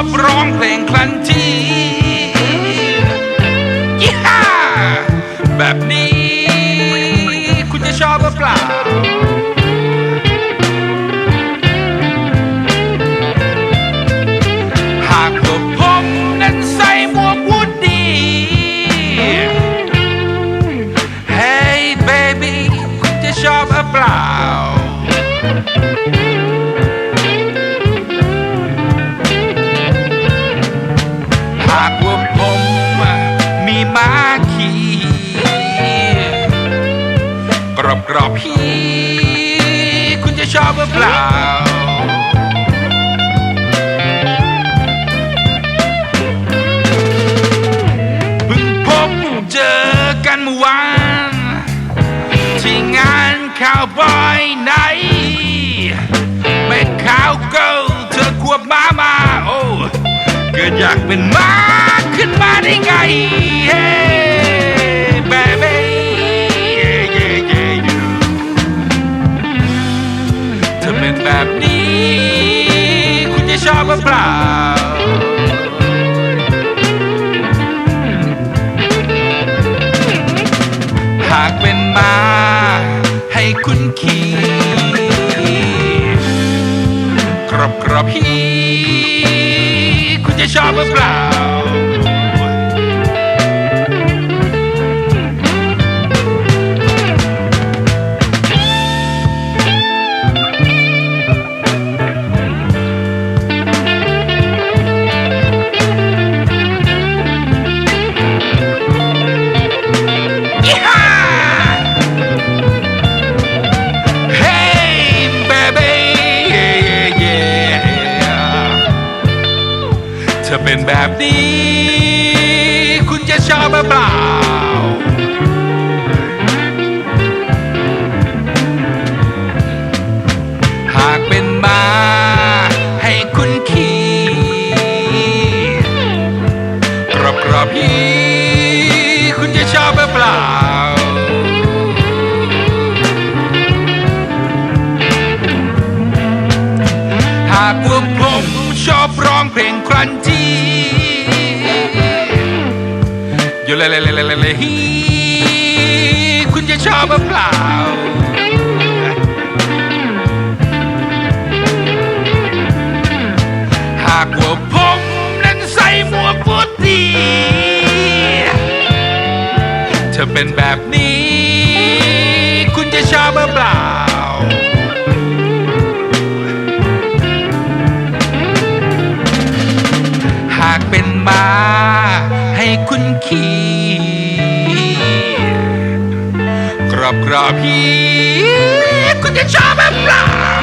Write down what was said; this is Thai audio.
อบร้องเพลงคลันที่ รอบกรอบๆพี่ คุณจะชอบหรือเปล่า เพิ่งพบเจอกันเมื่อวาน ที่งานข่าวบอยไหนแม่ข่าวเกิลเธอควบม้ามา โอ้เกิดอยากเป็นม้าขึ้นมาได้ไง บหรือเปล่าหากเป็นมาให้คุณขี่กรอบกรอบพี่คุณจะชอบหรือเปล่า เป็นแบบนี้ คุณจะชอบหรือเปล่า องเพลงครันจีอยู่เลยเลยเลยเลยเลยฮีคุณจะชอบหรือเปล่าหากว่าผมนั้นใส่หมวกพุดดีเธอเป็นแบบนี้ คุณจะชอบหรือเปล่า ขี่กรอบกรอบพี่คุณจะชอบหรือเปล่า